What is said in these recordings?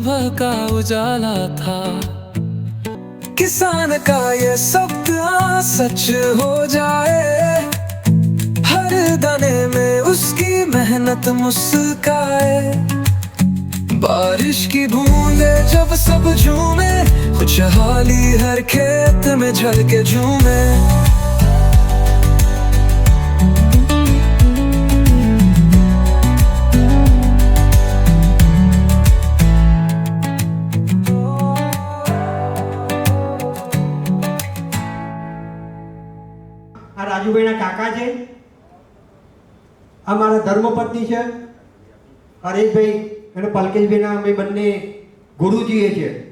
सुबह का उजाला था। किसान का ये सपना सच हो जाए। हर दाने में उसकी मेहनत मुस्काए। बारिश की बूंदे जब सब झूमे खुशहाली हर खेत में झलके झूमे। રાજુભાઈના કાકા છે. આ મારા ધર્મપત્ની છે. હરેશભાઈ અને પલકેશભાઈના અમે બંને ગુરુજીએ છે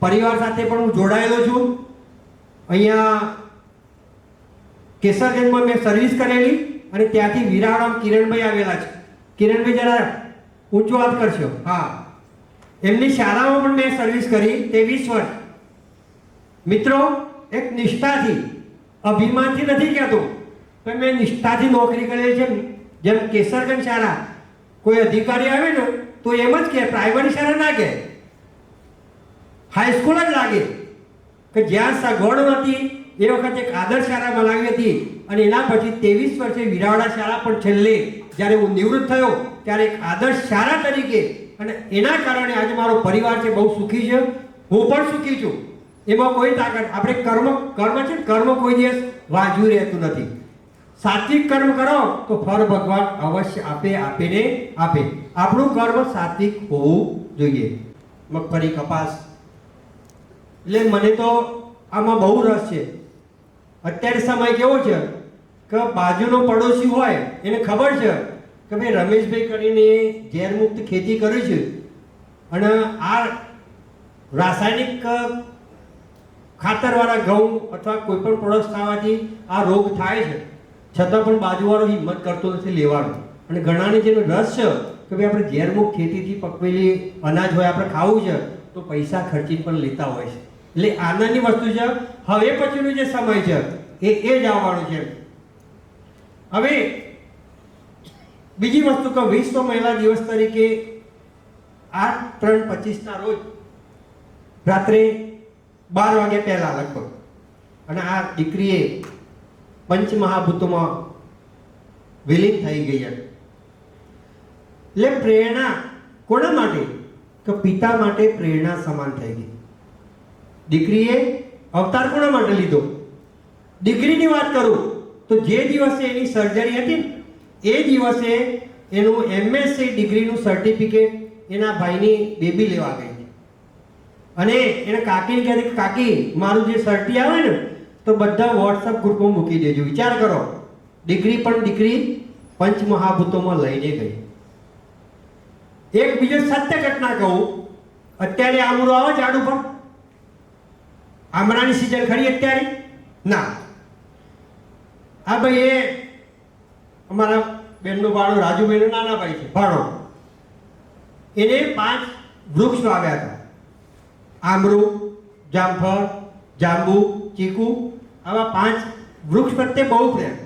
પરિવાર સાથે પણ હું જોડાયેલો છું. અહીંયા કેસરગંજમાં મેં સર્વિસ કરેલી અને ત્યાંથી વિરાવળામ કિરણભાઈ આવેલા છે. કિરણભાઈ જરા ઊંચો વાત કરશો. હા. એમની શાળામાં પણ મેં સર્વિસ કરી ત્રેવીસ વર્ષ. મિત્રો, એક નિષ્ઠાથી અભિમાનથી નથી કહેતો, પણ મેં નિષ્ઠાથી નોકરી કરેલી છે જેમ કેસરગંજ શાળા, કોઈ અધિકારી આવે ને, તો એમ જ કે પ્રાઇમરી શાળા ના કહે. હાઈસ્કૂલ જ લાગે કે જ્યાં સગવડ નથી એ વખતે એક આદર્શ શાળા બનાવી હતી અને એના પછી ત્રેવીસ વર્ષે વિરાવડા શાળા પણ છેલ્લે જ્યારે હું નિવૃત્ત થયો, ત્યારે એક આદર્શ શાળા તરીકે અને એના કારણે આજે મારો પરિવાર છે, બહુ સુખી છે. હું પણ સુખી છું. એમાં કોઈ તાકાત આપણે કર્મ કર્મ છે કર્મ કોઈ દિવસ વાજુ રહેતું નથી. સાત્વિક કર્મ કરો તો ફળ ભગવાન અવશ્ય આપે આપે ને આપે. આપણું કર્મ સાત્વિક હોવું જોઈએ. મગફળી, કપાસ. એટલે મને તો આમાં બહુ રસ છે. અત્યારે સમય કેવો છે કે બાજુનો પડોશી હોય, એને ખબર છે કે ભાઈ રમેશભાઈ કરીને ઝેરમુક્ત ખેતી કરી છે. અને આ રાસાયણિક ખાતરવાળા ઘઉં અથવા કોઈ પણ પ્રોડક્ટ ખાવાથી આ રોગ થાય છે. છતાં પણ બાજુવાળો હિંમત કરતો નથી લેવાનો. અને ઘણાને જેનો રસ છે કે ભાઈ આપણે ઘેરમુખ ખેતીથી પકવેલી અનાજ હોય, આપણે ખાવું છે, તો પૈસા ખર્ચીને પણ લેતા હોય છે. એટલે આનંદની વસ્તુ છે, હવે પછીનો જે સમય છે, એ એ જ આવવાનો છે. હવે બીજી વસ્તુ કે વિશ્વ મહિલા દિવસ તરીકે આઠ ત્રણ પચીસના રોજ રાત્રે બાર વાગ્યા પહેલા લગભગ. અને આ દીકરીએ પંચમહાભૂતોમાં વિલીન થઈ ગઈ એટલે પ્રેરણા કોના માટે? કે પિતા માટે પ્રેરણા સમાન થઈ ગઈ. દીકરીએ અવતાર કોના માટે લીધો? દીકરીની વાત કરું તો જે દિવસે એની સર્જરી હતી એ દિવસે એનું એમએસસી ડિગ્રીનું સર્ટિફિકેટ એના ભાઈની બેબી લેવા ગઈ. અને એને કાકીને કહે કે, કાકી, મારું જે સર્ટી આવે ને, તો બધા વોટ્સઅપ ગ્રુપમાં મૂકી દેજો. વિચાર કરો. દીકરી પણ દીકરી પંચમહાભૂતોમાં લઈને ગઈ. એક બીજો સત્ય ઘટના કહું. અત્યારે આમરો આવે ઝાડ ઉપર? આમરાની સિઝન ખરી અત્યારે? ના. આ ભાઈ એ અમારા બેનનો ભાડો રાજુભાઈનો નાના ભાઈ છે ભાડો એને પાંચ વૃક્ષ વાવ્યા હતા. આમરૂ, જામફળ, જાંબુ, ચીકુ, આવા પાંચ વૃક્ષ પ્રત્યે બહુ પ્રેમ.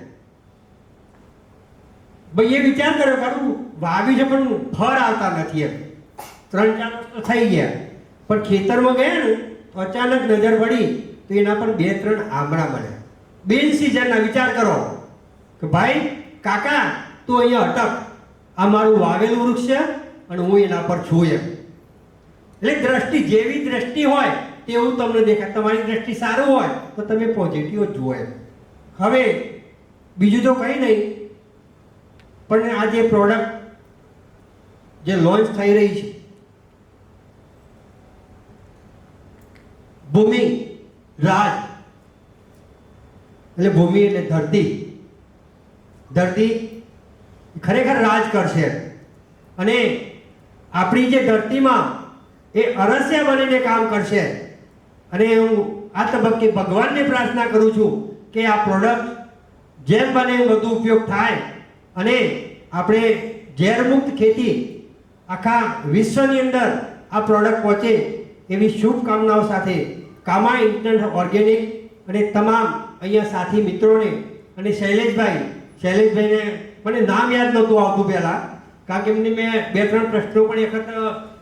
ભાઈ, એ વિચાર કર્યો ખરું વાવ્યું છે પણ ફળ આવતા નથી એમ. ત્રણ ચાર તો થઈ ગયા. પણ ખેતરમાં ગયા ને, તો અચાનક નજર પડી, તો એના પર બે ત્રણ આંબળા મળ્યા. બિન સિઝનના વિચાર કરો કે ભાઈ, કાકા, તું અહીંયા અટક. આ મારું વાવેલું વૃક્ષ છે અને હું એના પર છું એમ. એટલે દ્રષ્ટિ જેવી દ્રષ્ટિ હોય, તેવું તમને દેખાય. તમારી દ્રષ્ટિ સારું હોય, તો તમે પોઝિટિવ જ જુઓ હવે, બીજું તો કંઈ નહીં. પણ આ જે પ્રોડક્ટ જે લોન્ચ થઈ રહી છે, ભૂમિ રાજ. એટલે ભૂમિ એટલે ધરતી. ધરતી ખરેખર રાજ કરશે. અને આપણી જે ધરતીમાં એ અરસ્ય બનીને કામ કરશે. અને હું આ તબક્કે ભગવાનને પ્રાર્થના કરું છું કે આ પ્રોડક્ટ જેમ બને વધુ ઉપયોગ થાય અને આપણે ઝેરમુક્ત ખેતી આખા વિશ્વની અંદર આ પ્રોડક્ટ પહોંચે એવી શુભકામનાઓ સાથે કામા ઇન્ટરનેટ ઓર્ગેનિક અને તમામ અહીંયા સાથી મિત્રોને અને શૈલેષભાઈ, શૈલેષભાઈને મને નામ યાદ નહોતું આવતું પહેલાં, કારણ કે એમને મેં બે ત્રણ પ્રશ્નો પણ એક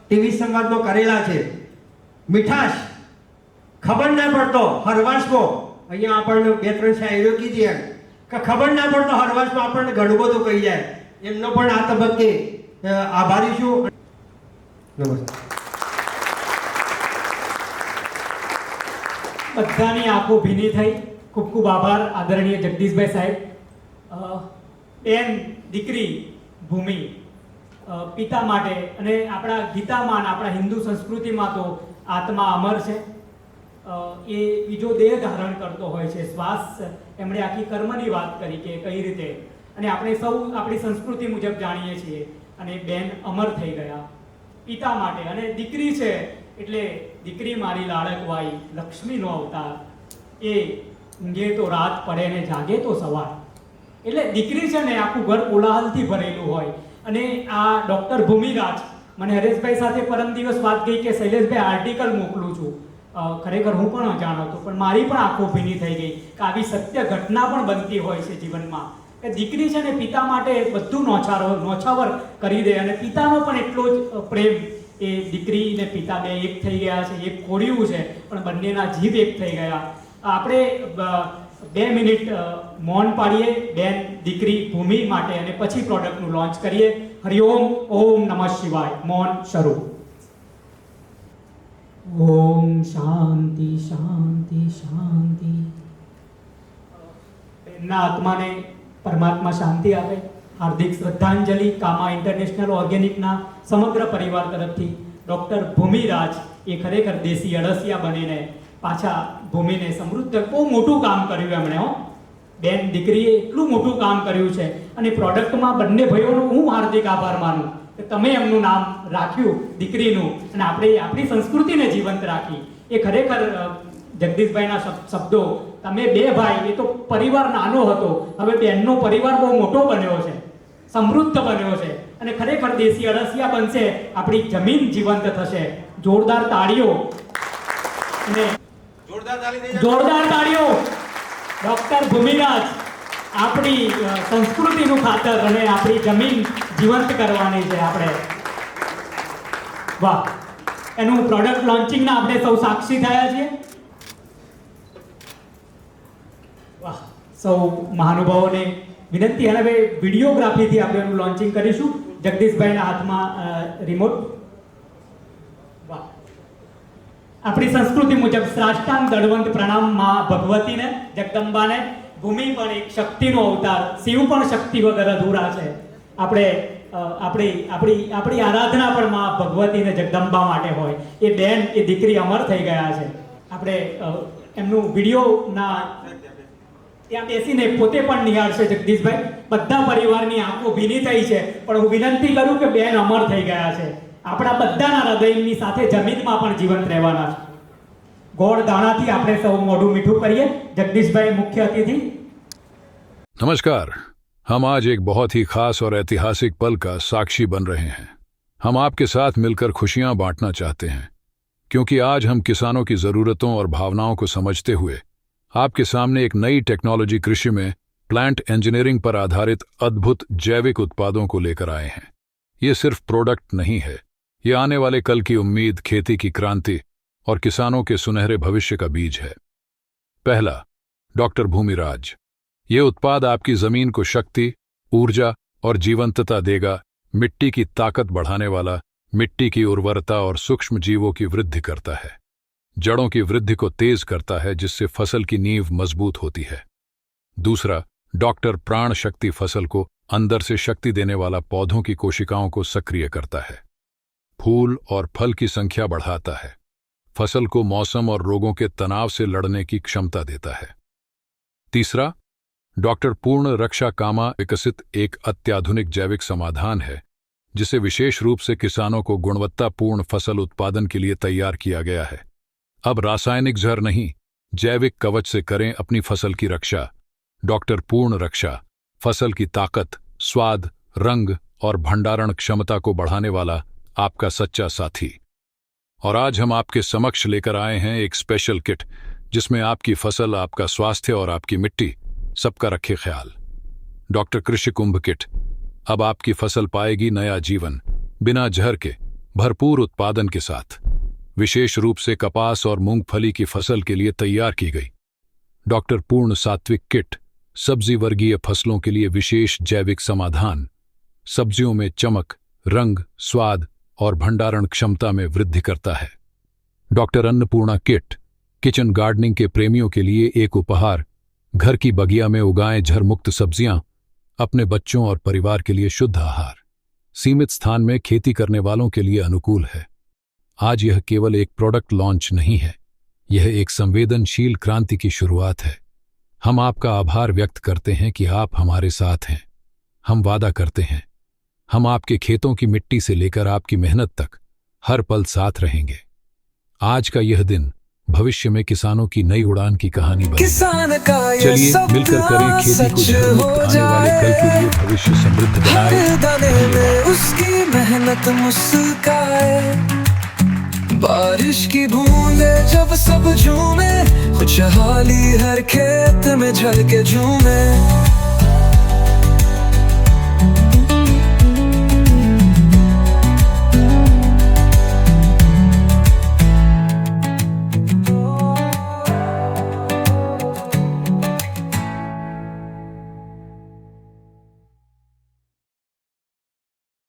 ટીવી સંવાદો કરેલા છે. મીઠાશ. ખબર ના પડતો હરવાશમાં અહીંયા આપણને બે ત્રણ શાયરીઓ કીધી એમ. કે ખબર ના પડતો હરવાશમાં આપણને ઘણું બધું કહી જાય. એમનો પણ આ તબક્કે આભારી છું. નમસ્કાર. બધાની આંખો ભીની થઈ. ખૂબ ખૂબ આભાર, આદરણીય જગદીશભાઈ સાહેબ. બેન, દીકરી, ભૂમિ. પિતા માટે અને આપણા ગીતામાં આપણા હિન્દુ સંસ્કૃતિમાં તો આત્મા અમર છે. એ બીજો દેહ ધારણ કરતો હોય છે. શ્વાસ, એમણે આખી કર્મની વાત કરી કે કઈ રીતે? અને આપણે સૌ આપણી સંસ્કૃતિ મુજબ જાણીએ છીએ અને બેન અમર થઈ ગયા. પિતા માટે અને દીકરી છે એટલે દીકરી મારી લાડકવાઈ લક્ષ્મીનો અવતાર. એ ઊંઘે તો રાત પડે ને જાગે તો સવાર. એટલે દીકરી છે ને આખું ઘર કોલાહલથી ભરેલું હોય. અને આ ડોક્ટર ભૂમિરાજ, મને હરેશભાઈ સાથે પરમ દિવસ વાત ગઈ કે શૈલેષભાઈ આર્ટિકલ મોકલું છું. ખરેખર હું પણ અજાણ હતો, પણ મારી પણ આંખો ભીની થઈ ગઈ કે આવી સત્ય ઘટના પણ બનતી હોય છે જીવનમાં. કે દીકરી છે ને પિતા માટે બધું નોછારો, નોછાવર કરી દે અને પિતાનો પણ એટલો જ પ્રેમ એ દીકરી ને પિતા બે એક થઈ ગયા છે, એક ખોડ્યું છે, પણ બંનેના જીભ એક થઈ ગયા. આપણે બે મિનિટ મૌન પાડીએ. બેન દીકરી ભૂમિ માટે અને પછી પ્રોડક્ટનું લોન્ચ કરીએ. હરિઓમ ઓમ નમઃ શિવાય. મૌન શરૂ. ઓમ શાંતિ શાંતિ શાંતિ. બેનના આત્માને પરમાત્મા શાંતિ આપે. હાર્દિક શ્રદ્ધાંજલિ કામા ઇન્ટરનેશનલ ઓર્ગેનિકના સમગ્ર પરિવાર તરફથી. ડૉક્ટર ભૂમિરાજ એ ખરેખર દેશી અળસિયા બનીને પાછા ભૂમિને સમૃદ્ધ બહુ મોટું કામ કર્યું એમણે હો. બેન, દીકરીએ એટલું મોટું કામ કર્યું છે અને પ્રોડક્ટમાં બંને ભાઈઓનો હું હાર્દિક આભાર માનું કે તમે એમનું નામ રાખ્યું દીકરીનું અને આપણે આપણી સંસ્કૃતિને જીવંત રાખી. એ ખરેખર જગદીશભાઈના શબ્દો, તમે બે ભાઈ, એ તો પરિવાર નાનો હતો, હવે બેનનો પરિવાર બહુ મોટો બન્યો છે, સમૃદ્ધ બન્યો છે અને ખરેખર દેશી અળસિયા બનશે, આપણી જમીન જીવંત થશે. જોરદાર તાળીઓ. અને જોરદાર તાળીઓ. ડોક્ટર ભૂમિરાજ, આપણી સંસ્કૃતિનું ખાતર અને આપણી જમીન જીવંત કરવાની છે આપણે. વાહ. એનું પ્રોડક્ટ લોન્ચિંગના આપણે સૌ સાક્ષી થયા છીએ. વાહ. સૌ મહાનુભાવોને વિનંતી. અને હવે વિડીયોગ્રાફીથી આપણે એનું લોન્ચિંગ કરીશું. જગદીશભાઈના હાથમાં રિમોટ વાહ આપણી સંસ્કૃતિ મુજબ શ્રાષ્ટાંગ દળવંત પ્રણામમાં ભગવતીને, જગદંબાને, ભૂમિ પણ એક શક્તિનો અવતાર, શિવ પણ શક્તિ વગર અધૂરા છે. આપણે આપણી આપણી આપણી આરાધના પણ માં ભગવતીને જગદંબા માટે હોય. એ બેન, એ દીકરી અમર થઈ ગયા છે. આપણે એમનું એમનું વિડીયોના ત્યાં બેસીને પોતે પણ નિહાળશે જગદીશભાઈ. બધા પરિવારની આંખો ભીની થઈ છે. પણ હું વિનંતી કરું કે બેન અમર થઈ ગયા છે. આપણા બધાના હૃદયની સાથે જમીનમાં પણ જીવંત રહેવાના છે ગોળ દાણાથી આપણે સૌ મોઢું મીઠું કરીએ જગદીશભાઈ મુખ્ય અતિથિ नमस्कार हम आज एक बहुत ही खास और ऐतिहासिक पल का साक्षी बन रहे हैं हम आपके साथ मिलकर खुशियां बांटना चाहते हैं क्योंकि आज हम किसानों की जरूरतों और भावनाओं को समझते हुए आपके सामने एक नई टेक्नोलॉजी कृषि में प्लांट इंजीनियरिंग पर आधारित अद्भुत जैविक उत्पादों को लेकर आए हैं ये सिर्फ प्रोडक्ट नहीं है ये आने वाले कल की उम्मीद खेती की क्रांति और किसानों के सुनहरे भविष्य का बीज है। पहला, डॉक्टर भूमिराज। ये उत्पाद आपकी ज़मीन को शक्ति, ऊर्जा और जीवंतता देगा, मिट्टी की ताकत बढ़ाने वाला, मिट्टी की उर्वरता और सूक्ष्म जीवों की वृद्धि करता है। जड़ों की वृद्धि को तेज करता है, जिससे फ़सल की नींव मज़बूत होती है। दूसरा, डॉक्टर प्राण शक्ति फ़सल को अंदर से शक्ति देने वाला पौधों की कोशिकाओं को सक्रिय करता है। फूल और फल की संख्या बढ़ाता है। फ़सल को मौसम और रोगों के तनाव से लड़ने की क्षमता देता है। तीसरा, डॉक्टर पूर्ण रक्षा कामा विकसित एक अत्याधुनिक जैविक समाधान है, जिसे विशेष रूप से किसानों को गुणवत्तापूर्ण फ़सल उत्पादन के लिए तैयार किया गया है। अब रासायनिक जहर नहीं, जैविक कवच से करें अपनी फ़सल की रक्षा। डॉक्टर पूर्ण रक्षा, फ़सल की ताकत, स्वाद, रंग और भंडारण क्षमता को बढ़ाने वाला आपका सच्चा साथी। और आज हम आपके समक्ष लेकर आए हैं एक स्पेशल किट जिसमें आपकी फ़सल, आपका स्वास्थ्य और आपकी मिट्टी, सबका रखे ख्याल। डॉक्टर कृषि कुंभ किट। अब आपकी फ़सल पाएगी नया जीवन, बिना जहर के, भरपूर उत्पादन के साथ। विशेष रूप से कपास और मूंगफली की फ़सल के लिए तैयार की गई। डॉक्टर पूर्ण सात्विक किट, सब्ज़ी वर्गीय फ़सलों के लिए विशेष जैविक समाधान। सब्जियों में चमक, रंग, स्वाद और भंडारण क्षमता में वृद्धि करता है। Doctor Annapurna kit, kitchen gardening के प्रेमियों के लिए एक उपहार, घर की बगिया में उगाएँ झरमुक्त सब्ज़ियाँ, अपने बच्चों और परिवार के लिए शुद्ध आहार। सीमित स्थान में खेती करने वालों के लिए अनुकूल है। आज यह केवल एक प्रोडक्ट लॉन्च नहीं है, यह एक संवेदनशील क्रांति की शुरुआत है। हम आपका आभार व्यक्त करते हैं कि आप हमारे साथ हैं। हम वादा करते हैं। हम आपके खेतों की मिट्टी से लेकर आपकी मेहनत तक हर पल साथ रहेंगे। आज का यह दिन भविष्य में किसानों की नई उड़ान की कहानी बने किसान का चलिए मिलकर करें खेती को आने वाले कल के लिए भविष्य समृद्ध बनाए। उसकी मेहनत मुस्काए। बारिश की बूंदे जब सब झूमे खुशहाली हर खेत में झलके झूमे।